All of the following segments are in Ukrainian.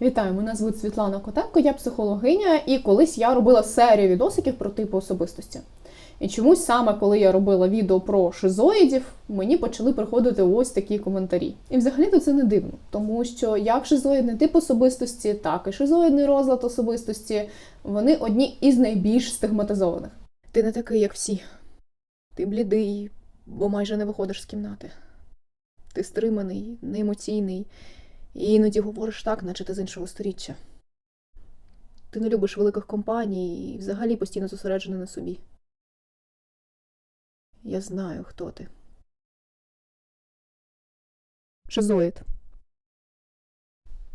Вітаю, мене звуть Світлана Котенко, я психологиня, і колись я робила серію відосиків про типи особистості. І чомусь саме коли я робила відео про шизоїдів, мені почали приходити ось такі коментарі. І взагалі-то це не дивно, тому що як шизоїдний тип особистості, так і шизоїдний розлад особистості вони одні із найбільш стигматизованих. Ти не такий, як всі. Ти блідий, бо майже не виходиш з кімнати. Ти стриманий, неемоційний, і іноді говориш так, наче ти з іншого сторіччя. Ти не любиш великих компаній і взагалі постійно зосереджений на собі. Я знаю, хто ти. Шизоїд.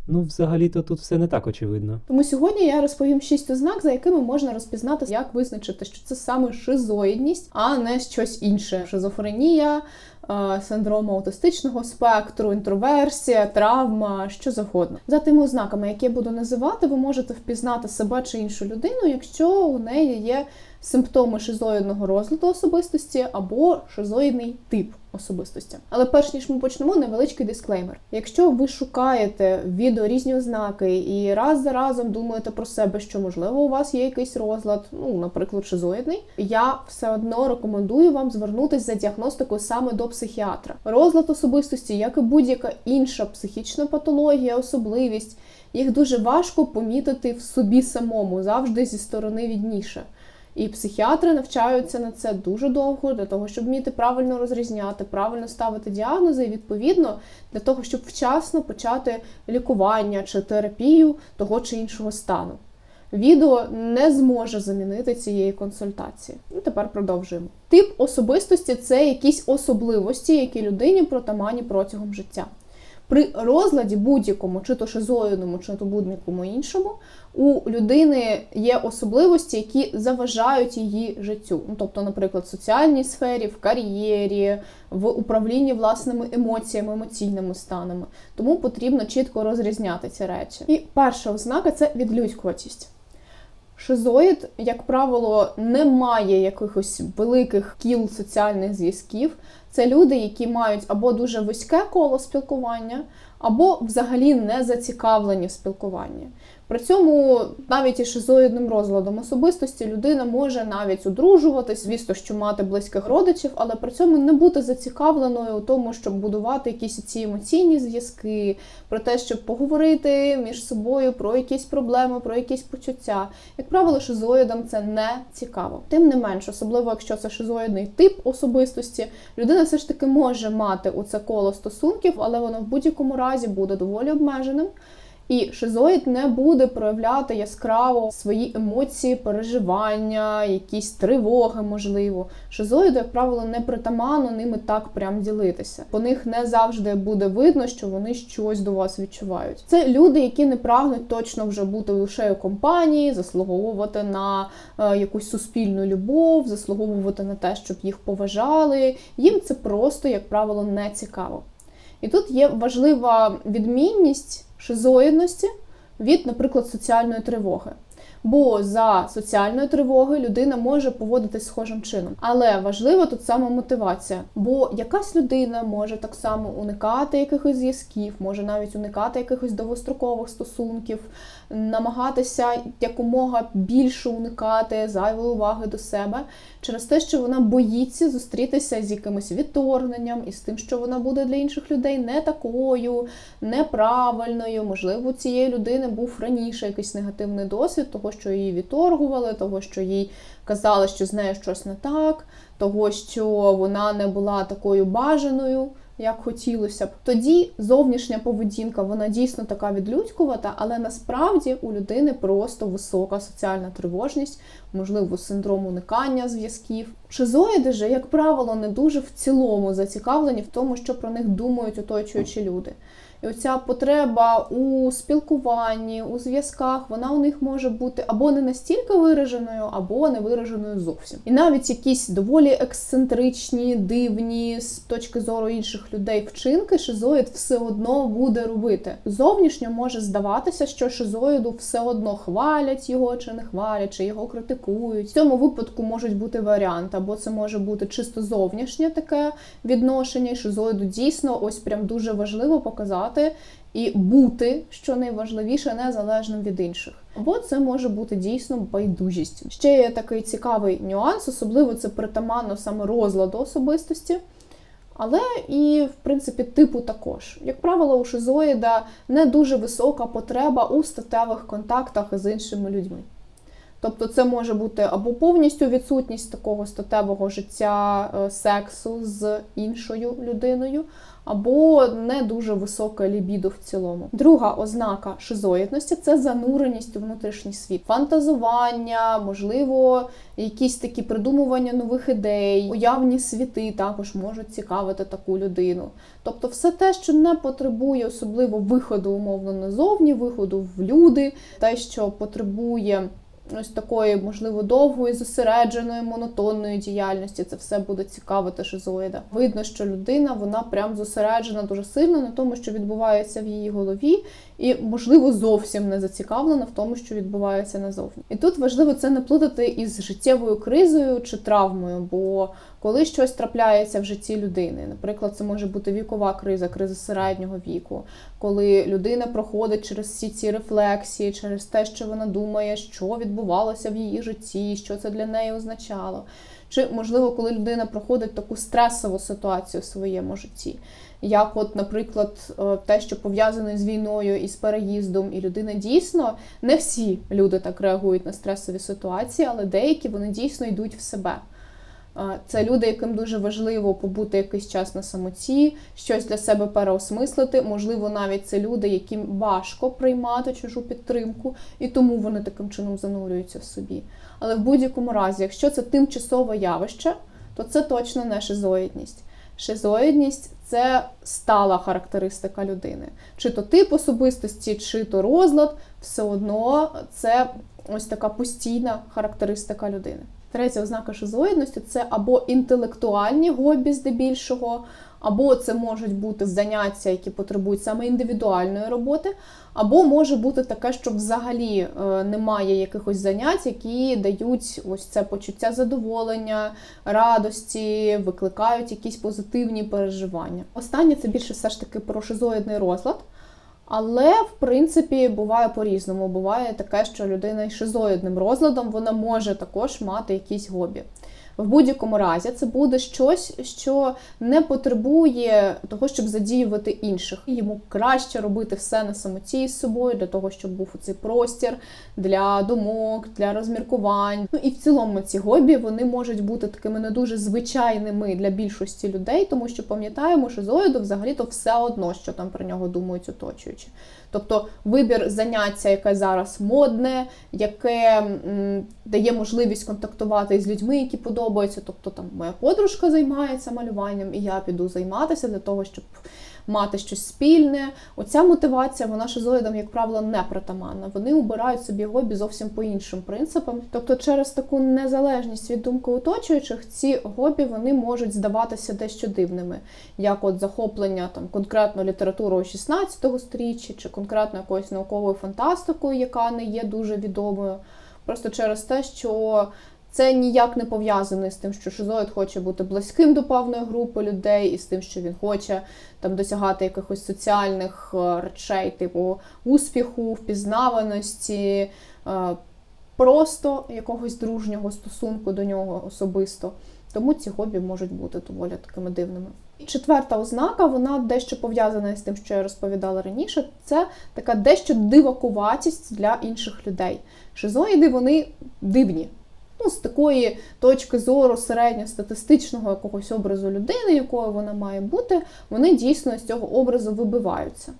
Ну, взагалі-то тут все не так очевидно. Тому сьогодні я розповім шість ознак, за якими можна розпізнати, як визначити, що це саме шизоїдність, а не щось інше: шизофренія, е, синдром аутистичного спектру, інтроверсія, травма, що завгодно. За тими ознаками, які я буду називати, ви можете впізнати себе чи іншу людину, якщо у неї є симптоми шизоїдного розладу особистості або шизоїдний тип особистості. Але перш ніж ми почнемо, невеличкий дисклеймер. Якщо ви шукаєте відео різні ознаки і раз за разом думаєте про себе, що можливо у вас є якийсь розлад, ну, наприклад, шизоїдний, я все одно рекомендую вам звернутися за діагностикою саме до психіатра. Розлад особистості, як і будь-яка інша психічна патологія, особливість, їх дуже важко помітити в собі самому, завжди зі сторони відніше. І психіатри навчаються на це дуже довго для того, щоб вміти правильно розрізняти, правильно ставити діагнози, і відповідно для того, щоб вчасно почати лікування чи терапію того чи іншого стану. Відео не зможе замінити цієї консультації. Ну, тепер продовжуємо. Тип особистості це якісь особливості, які людині протаманні протягом життя. При розладі будь-якому, чи то шизоїдному, чи то будь-якому іншому, у людини є особливості, які заважають її життю. Ну, тобто, наприклад, в соціальній сфері, в кар'єрі, в управлінні власними емоціями, емоційними станами. Тому потрібно чітко розрізняти ці речі. І перша ознака це відлюдькуватість. Шизоїд, як правило, не має якихось великих кіл соціальних зв'язків. Це люди, які мають або дуже вузьке коло спілкування, або взагалі не зацікавлені в спілкуванні. При цьому навіть і шизоїдним розладом особистості людина може навіть одружуватись, звісно, що мати близьких родичів, але при цьому не бути зацікавленою у тому, щоб будувати якісь ці емоційні зв'язки, про те, щоб поговорити між собою про якісь проблеми, про якісь почуття. Як правило, шизоїдам це не цікаво. Тим не менш, особливо якщо це шизоїдний тип особистості, людина все ж таки може мати у це коло стосунків, але воно в будь-якому разі буде доволі обмеженим. І шизоїд не буде проявляти яскраво свої емоції, переживання, якісь тривоги, можливо. Шизоїду, як правило, не притаманно ними так прям ділитися. По них не завжди буде видно, що вони щось до вас відчувають. Це люди, які не прагнуть точно вже бути лише у компанії, заслуговувати на е, якусь суспільну любов, заслуговувати на те, щоб їх поважали. Їм це просто, як правило, не цікаво. І тут є важлива відмінність шизоїдності від, наприклад, соціальної тривоги. Бо за соціальної тривоги людина може поводитись схожим чином. Але важлива тут саме мотивація. Бо якась людина може так само уникати якихось зв'язків, може навіть уникати якихось довгострокових стосунків, намагатися якомога більше уникати зайвої уваги до себе через те, що вона боїться зустрітися з якимось відторгненням і з тим, що вона буде для інших людей не такою, неправильною. Можливо, у цієї людини був раніше якийсь негативний досвід, того, що її відторгували, того, що їй казали, що з нею щось не так, того, що вона не була такою бажаною. Як хотілося б, тоді зовнішня поведінка вона дійсно така відлюдькувата, але насправді у людини просто висока соціальна тривожність, можливо, синдром уникання зв'язків. Шизоїди же, як правило, не дуже в цілому зацікавлені в тому, що про них думають оточуючі люди. І оця потреба у спілкуванні, у зв'язках, вона у них може бути або не настільки вираженою, або не вираженою зовсім. І навіть якісь доволі ексцентричні, дивні з точки зору інших людей вчинки, шизоїд все одно буде робити. Зовнішньо може здаватися, що шизоїду все одно хвалять його чи не хвалять, чи його критикують. В цьому випадку можуть бути варіанти, або це може бути чисто зовнішнє таке відношення, і шизоїду дійсно ось прям дуже важливо показати працювати і бути, що найважливіше, незалежним від інших. Або це може бути дійсно байдужістю. Ще є такий цікавий нюанс, особливо це притаманно саме розладу особистості. Але і, в принципі, типу також. Як правило, у шизоїда не дуже висока потреба у статевих контактах з іншими людьми. Тобто це може бути або повністю відсутність такого статевого життя е, сексу з іншою людиною, або не дуже високе лібідо в цілому. Друга ознака шизоїдності це зануреність у внутрішній світ, фантазування, можливо, якісь такі придумування нових ідей, уявні світи також можуть цікавити таку людину. Тобто, все те, що не потребує особливо виходу умовно назовні, виходу в люди, те, що потребує ось такої, можливо, довгої, зосередженої, монотонної діяльності. Це все буде цікавити шизоїда. Видно, що людина вона прям зосереджена дуже сильно на тому, що відбувається в її голові, і, можливо, зовсім не зацікавлена в тому, що відбувається назовні. І тут важливо це не плутати із життєвою кризою чи травмою, бо коли щось трапляється в житті людини, наприклад, це може бути вікова криза, криза середнього віку, коли людина проходить через всі ці рефлексії, через те, що вона думає, що відбувалося в її житті, що це для неї означало. Чи, можливо, коли людина проходить таку стресову ситуацію в своєму житті, як, от, наприклад, е, те, що пов'язане з війною і з переїздом, і людина дійсно не всі люди так реагують на стресові ситуації, але деякі вони дійсно йдуть в себе. Це люди, яким дуже важливо побути якийсь час на самоті, щось для себе переосмислити. Можливо, навіть це люди, яким важко приймати чужу підтримку, і тому вони таким чином занурюються в собі. Але в будь-якому разі, якщо це тимчасове явище, то це точно не шизоїдність. Шизоїдність це стала характеристика людини. Чи то тип особистості, чи то розлад, все одно це ось така постійна характеристика людини. Третя ознака шизоїдності це або інтелектуальні хобі здебільшого, або це можуть бути заняття, які потребують саме індивідуальної роботи, або може бути таке, що взагалі е, немає якихось занять, які дають ось це почуття задоволення, радості, викликають якісь позитивні переживання. Останнє це більше все ж таки про шизоїдний розлад. Але в принципі буває по-різному. Буває таке, що людина із шизоїдним розладом вона може також мати якісь хобі. В будь-якому разі це буде щось, що не потребує того, щоб задіювати інших. Йому краще робити все на самоті з собою, для того, щоб був цей простір для думок, для розміркувань. Ну і в цілому ці хобі вони можуть бути такими не дуже звичайними для більшості людей, тому що пам'ятаємо, що зоїду взагалі-то все одно, що там про нього думають оточуючі. Тобто вибір заняття, яке зараз модне, яке м, дає можливість контактувати з людьми, які подобаються. Тобто там моя подружка займається малюванням, і я піду займатися для того, щоб мати щось спільне. Оця мотивація, вона шизоїдам, як правило, не притаманна. Вони обирають собі хобі зовсім по іншим принципам. Тобто, через таку незалежність від думки оточуючих, ці хобі вони можуть здаватися дещо дивними, як от захоплення там конкретно літературою 16 сторіччя, чи конкретно якоюсь науковою фантастикою, яка не є дуже відомою. Просто через те, що це ніяк не пов'язане з тим, що шизоїд хоче бути близьким до певної групи людей, і з тим, що він хоче там досягати якихось соціальних е, речей, типу успіху, впізнаваності, е, просто якогось дружнього стосунку до нього особисто. Тому ці хобі можуть бути доволі такими дивними. Четверта ознака, вона дещо пов'язана з тим, що я розповідала раніше. Це така дещо дивакуватість для інших людей. Шизоїди вони дивні. Ну, з такої точки зору середньостатистичного якогось образу людини, якою вона має бути, вони дійсно з цього образу вибиваються.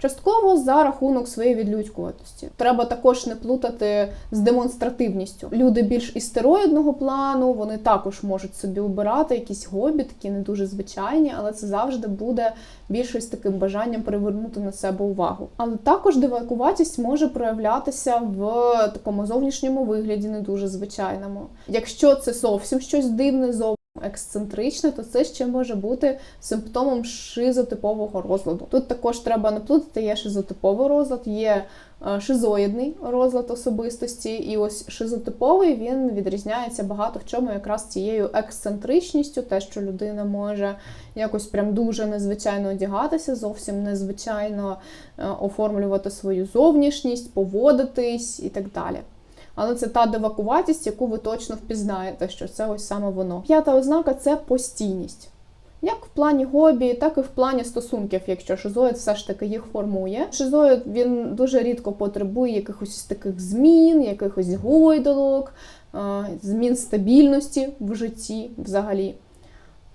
Частково за рахунок своєї відлюдькуватості. Треба також не плутати з демонстративністю. Люди більш істероїдного плану, вони також можуть собі обирати якісь хобі, такі не дуже звичайні, але це завжди буде більше таким бажанням привернути на себе увагу. Але також дивакуватість може проявлятися в такому зовнішньому вигляді, не дуже звичайному. Якщо це зовсім щось дивне, ексцентричне, то це ще може бути симптомом шизотипового розладу. Тут також треба не плутати, є шизотиповий розлад, є е, шизоїдний розлад особистості, і ось шизотиповий він відрізняється багато в чому якраз цією ексцентричністю, те, що людина може якось прям дуже незвичайно одягатися, зовсім незвичайно е, оформлювати свою зовнішність, поводитись і так далі. Але це та девакуватість, яку ви точно впізнаєте, що це ось саме воно. П'ята ознака це постійність. Як в плані хобі, так і в плані стосунків, якщо шизоїд все ж таки їх формує. Шизоїд він дуже рідко потребує якихось таких змін, якихось гойдолок, е, змін стабільності в житті взагалі.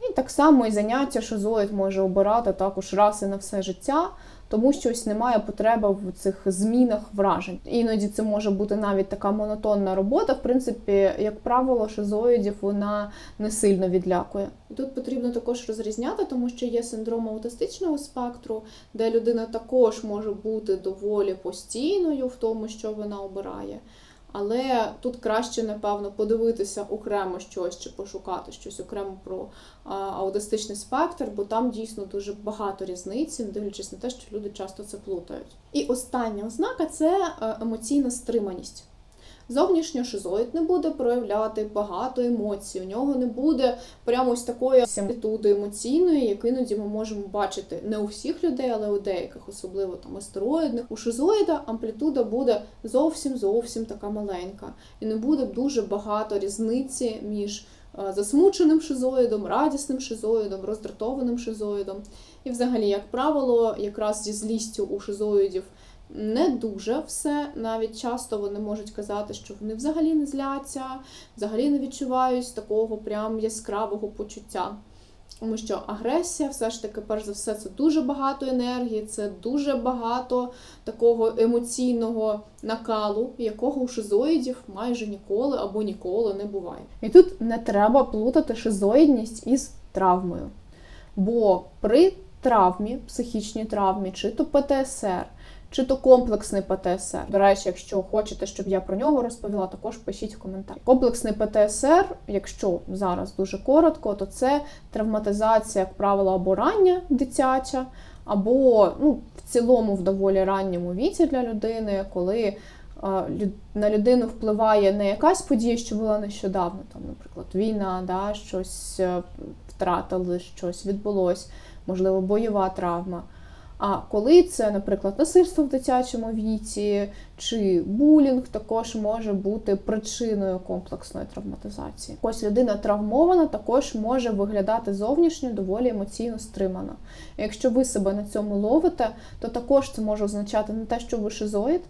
І так само і заняття шизоїд може обирати також раз і на все життя, тому що ось немає потреби в цих змінах вражень. Іноді це може бути навіть така монотонна робота. В принципі, як правило, шизоїдів вона не сильно відлякує. Тут потрібно також розрізняти, тому що є синдром аутистичного спектру, де людина також може бути доволі постійною в тому, що вона обирає. Але тут краще, напевно, подивитися окремо щось чи пошукати щось окремо про аутистичний спектр, бо там дійсно дуже багато різниці, не дивлячись на те, що люди часто це плутають. І остання ознака це е, емоційна стриманість. Зовнішньо шизоїд не буде проявляти багато емоцій. У нього не буде прямо ось такої амплітуди емоційної, яку іноді ми можемо бачити не у всіх людей, але у деяких, особливо там астероїдних. У шизоїда амплітуда буде зовсім зовсім така маленька, і не буде дуже багато різниці між е, засмученим шизоїдом, радісним шизоїдом, роздратованим шизоїдом. І, взагалі, як правило, якраз зі злістю у шизоїдів не дуже все. Навіть часто вони можуть казати, що вони взагалі не зляться, взагалі не відчувають такого прям яскравого почуття. Тому що агресія, все ж таки, перш за все, це дуже багато енергії, це дуже багато такого емоційного накалу, якого у шизоїдів майже ніколи або ніколи не буває. І тут не треба плутати шизоїдність із травмою. Бо при травмі, психічній травмі, чи то ПТСР, чи то комплексний ПТСР. До речі, якщо хочете, щоб я про нього розповіла, також пишіть в коментарі. Комплексний ПТСР, якщо зараз дуже коротко, то це травматизація, як правило, або рання дитяча, або ну, в цілому в доволі ранньому віці для людини, коли а, на людину впливає не якась подія, що була нещодавно, там, наприклад, війна, да, щось е, втратили, щось відбулось, можливо, бойова травма. А коли це, наприклад, насильство в дитячому віці чи булінг, також може бути причиною комплексної травматизації. Ось людина травмована, також може виглядати зовнішньо доволі емоційно стримано. Якщо ви себе на цьому ловите, то також це може означати не те, що ви шизоїд,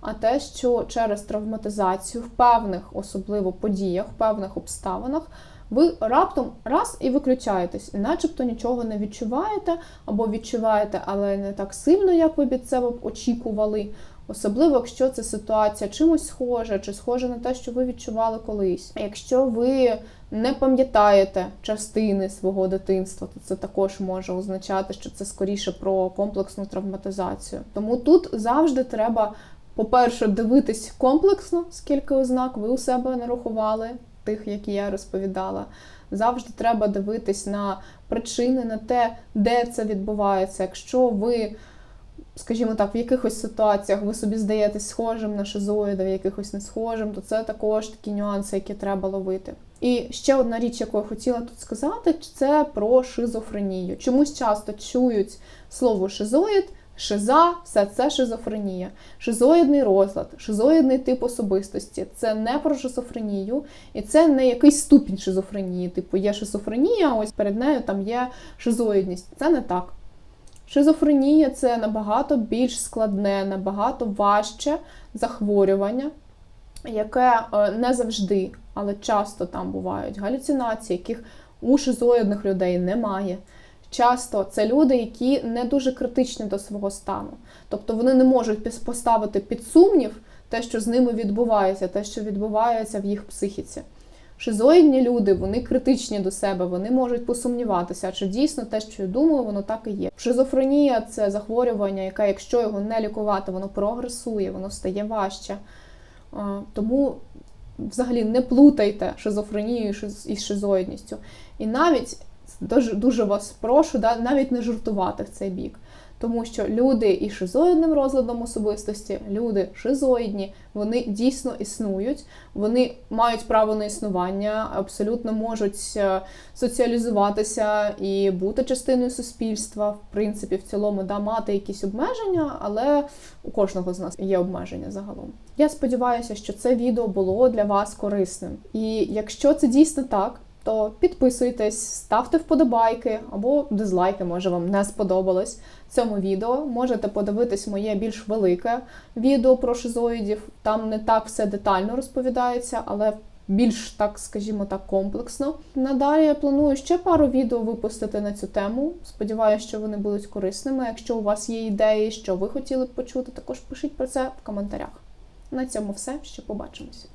а те, що через травматизацію в певних, особливо подіях, в певних обставинах, ви раптом раз і виключаєтесь, і начебто нічого не відчуваєте, або відчуваєте, але не так сильно, як ви від себе очікували. Особливо, якщо це ситуація чимось схожа, чи схожа на те, що ви відчували колись. Якщо ви не пам'ятаєте частини свого дитинства, то це також може означати, що це скоріше про комплексну травматизацію. Тому тут завжди треба, по-перше, дивитись комплексно, скільки ознак ви у себе нарахували, тих, які я розповідала. Завжди треба дивитись на причини, на те, де це відбувається. Якщо ви, скажімо так, в якихось ситуаціях ви собі здаєтесь схожим на шизоїда, в якихось не схожим, то це також такі нюанси, які треба ловити. І ще одна річ, яку я хотіла тут сказати, це про шизофренію. Чомусь часто чують слово шизоїд, шиза, все це шизофренія. Шизоїдний розлад, шизоїдний тип особистості це не про шизофренію, і це не якийсь ступінь шизофренії. Типу є шизофренія, ось перед нею там є шизоїдність. Це не так. Шизофренія це набагато більш складне, набагато важче захворювання, яке е, не завжди, але часто там бувають галюцинації, яких у шизоїдних людей немає. Часто це люди, які не дуже критичні до свого стану. Тобто вони не можуть поставити під сумнів те, що з ними відбувається, те, що відбувається в їх психіці. Шизоїдні люди, вони критичні до себе, вони можуть посумніватися, чи дійсно те, що я думаю, воно так і є. Шизофренія це захворювання, яке, якщо його не лікувати, воно прогресує, воно стає важче. Тому взагалі не плутайте шизофренію шиз- із шизоїдністю. І навіть дуже, дуже вас прошу, да, навіть не жартувати в цей бік. Тому що люди із шизоїдним розладом особистості, люди шизоїдні, вони дійсно існують, вони мають право на існування, абсолютно можуть е, соціалізуватися і бути частиною суспільства, в принципі, в цілому, да, мати якісь обмеження, але у кожного з нас є обмеження загалом. Я сподіваюся, що це відео було для вас корисним. І якщо це дійсно так, то підписуйтесь, ставте вподобайки або дизлайки, може вам не сподобалось цьому відео. Можете подивитись моє більш велике відео про шизоїдів. Там не так все детально розповідається, але більш так, скажімо так, комплексно. Надалі я планую ще пару відео випустити на цю тему. Сподіваюся, що вони будуть корисними. Якщо у вас є ідеї, що ви хотіли б почути, також пишіть про це в коментарях. На цьому все. Ще побачимось.